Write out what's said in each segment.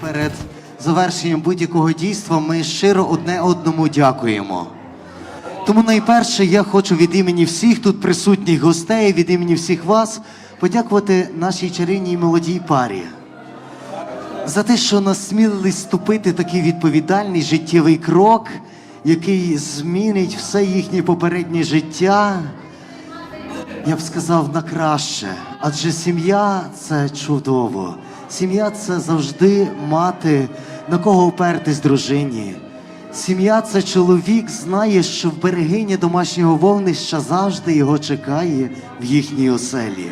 перед завершенням будь-якого дійства ми щиро одне одному дякуємо. Тому найперше я хочу від імені всіх тут присутніх гостей, від імені всіх вас подякувати нашій чарівній молодій парі за те, що насмілились ступити такий відповідальний життєвий крок, який змінить все їхнє попереднє життя. Я б сказав на краще, адже сім'я це чудово. Сім'я це завжди мати, на кого опертись дружині. Сім'я це чоловік знає, що в берегині домашнього вогнища завжди його чекає в їхній оселі.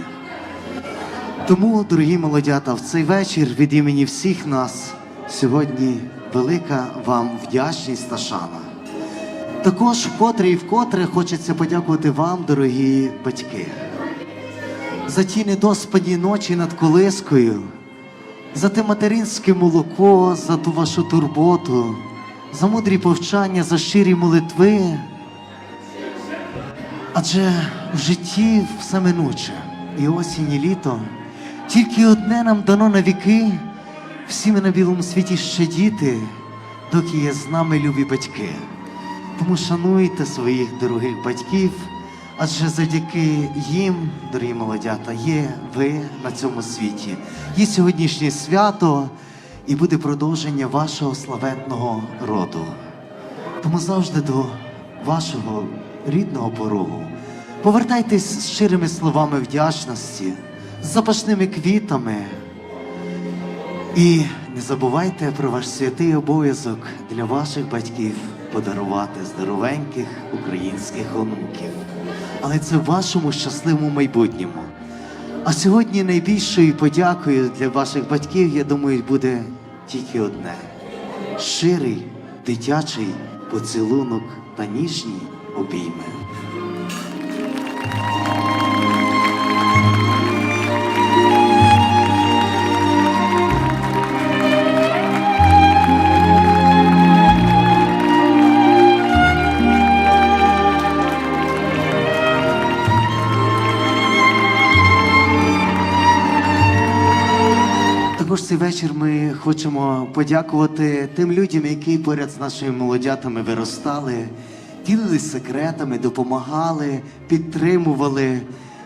Тому, дорогі молодята, в цей вечір від імені всіх нас сьогодні велика вам вдячність та шана. Також вкотре і вкотре хочеться подякувати вам, дорогі батьки, за ті недоспані ночі над колискою, за те материнське молоко, за ту вашу турботу, за мудрі повчання, за щирі молитви. Адже в житті все минуче, і осінь, і літо. Тільки одне нам дано на віки, всі ми на білому світі ще діти, доки є з нами любі батьки. Тому шануйте своїх дорогих батьків, адже завдяки їм, дорогі молодята, є ви на цьому світі. Є сьогоднішнє свято і буде продовження вашого славетного роду. Тому завжди до вашого рідного порогу повертайтесь з щирими словами вдячності, з запашними квітами. І не забувайте про ваш святий обов'язок для ваших батьків подарувати здоровеньких українських онуків. Але це в вашому щасливому майбутньому. А сьогодні найбільшою подякою для ваших батьків, я думаю, буде тільки одне: щирий дитячий поцілунок та ніжні обійми. Вечір ми хочемо подякувати тим людям, які поряд з нашими молодятами виростали, ділились секретами, допомагали, підтримували.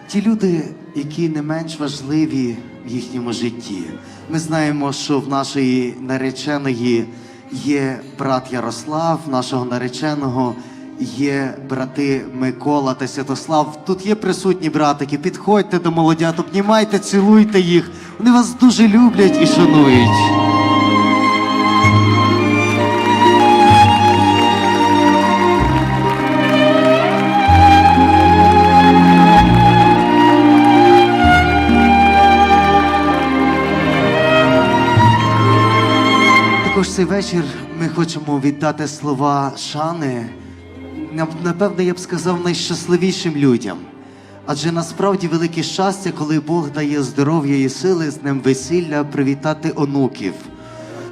Ті люди, які не менш важливі в їхньому житті. Ми знаємо, що в нашої нареченої є брат Ярослав, нашого нареченого є брати Микола та Святослав. Тут є присутні братики. Підходьте до молодят, обнімайте, цілуйте їх. Вони вас дуже люблять і шанують. Також цей вечір ми хочемо віддати слова шани. нап- Напевно, я б сказав, найщасливішим людям. Адже насправді велике щастя, коли Бог дає здоров'я і сили з ним весілля привітати онуків.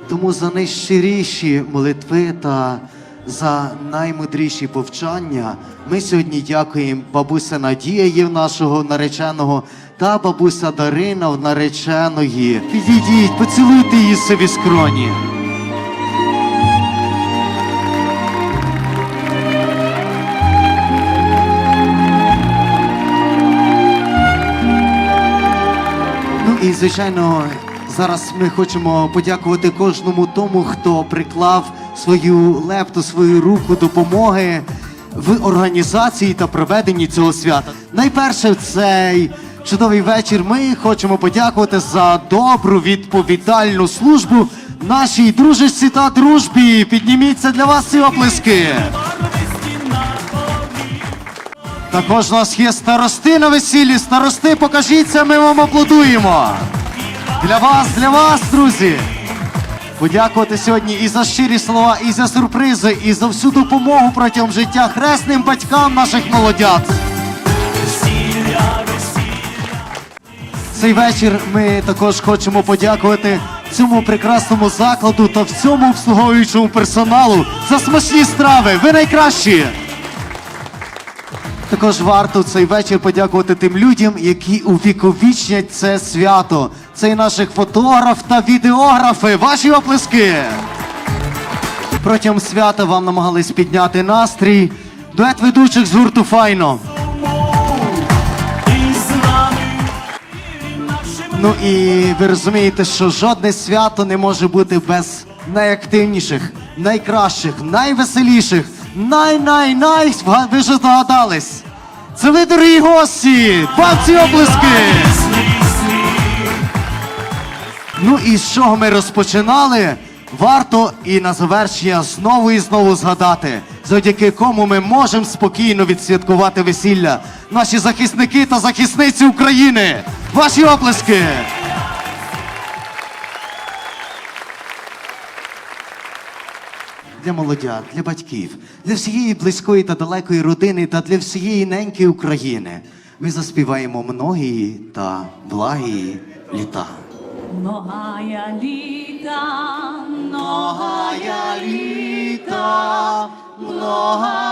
Тому за найщиріші молитви та за наймудріші повчання ми сьогодні дякуємо бабуся Надія є в нашого нареченого та бабуся Дарина в нареченої. Підійдіть, поцілуйте її собі скроні. І звичайно, зараз ми хочемо подякувати кожному тому, хто приклав свою лепту, свою руку допомоги в організації та проведенні цього свята. Найперше в цей чудовий вечір ми хочемо подякувати за добру відповідальну службу нашій дружечці та дружбі. Підніміться для вас ці оплески. Також у нас є старости на весіллі. Старости, покажіться, ми вам аплодуємо. Для вас, для вас, друзі. Подякувати сьогодні і за щирі слова, і за сюрпризи, і за всю допомогу протягом життя хресним батькам наших молодят. Цей вечір ми також хочемо подякувати цьому прекрасному закладу та всьому обслуговуючому персоналу за смачні страви. Ви найкращі! Також варто цей вечір подякувати тим людям, які увіковічнять це свято. Це і наших фотограф та відеографи. Ваші оплески. Протягом свята вам намагались підняти настрій. Дует ведучих з гурту Файно. Ну і ви розумієте, що жодне свято не може бути без найактивніших, найкращих, найвеселіших, най-най-най. Ви вже здогадались. Це ви, дорогі гості! Вам ці оплески! Ну і з чого ми розпочинали? Варто і на завершення знову і знову згадати, завдяки кому ми можемо спокійно відсвяткувати весілля. Наші захисники та захисниці України. Ваші оплески! Для молодят, для батьків, для всієї близької та далекої родини та для всієї неньки України. Ми заспіваємо многії та благії літа. Многая літа, Многая літа, многая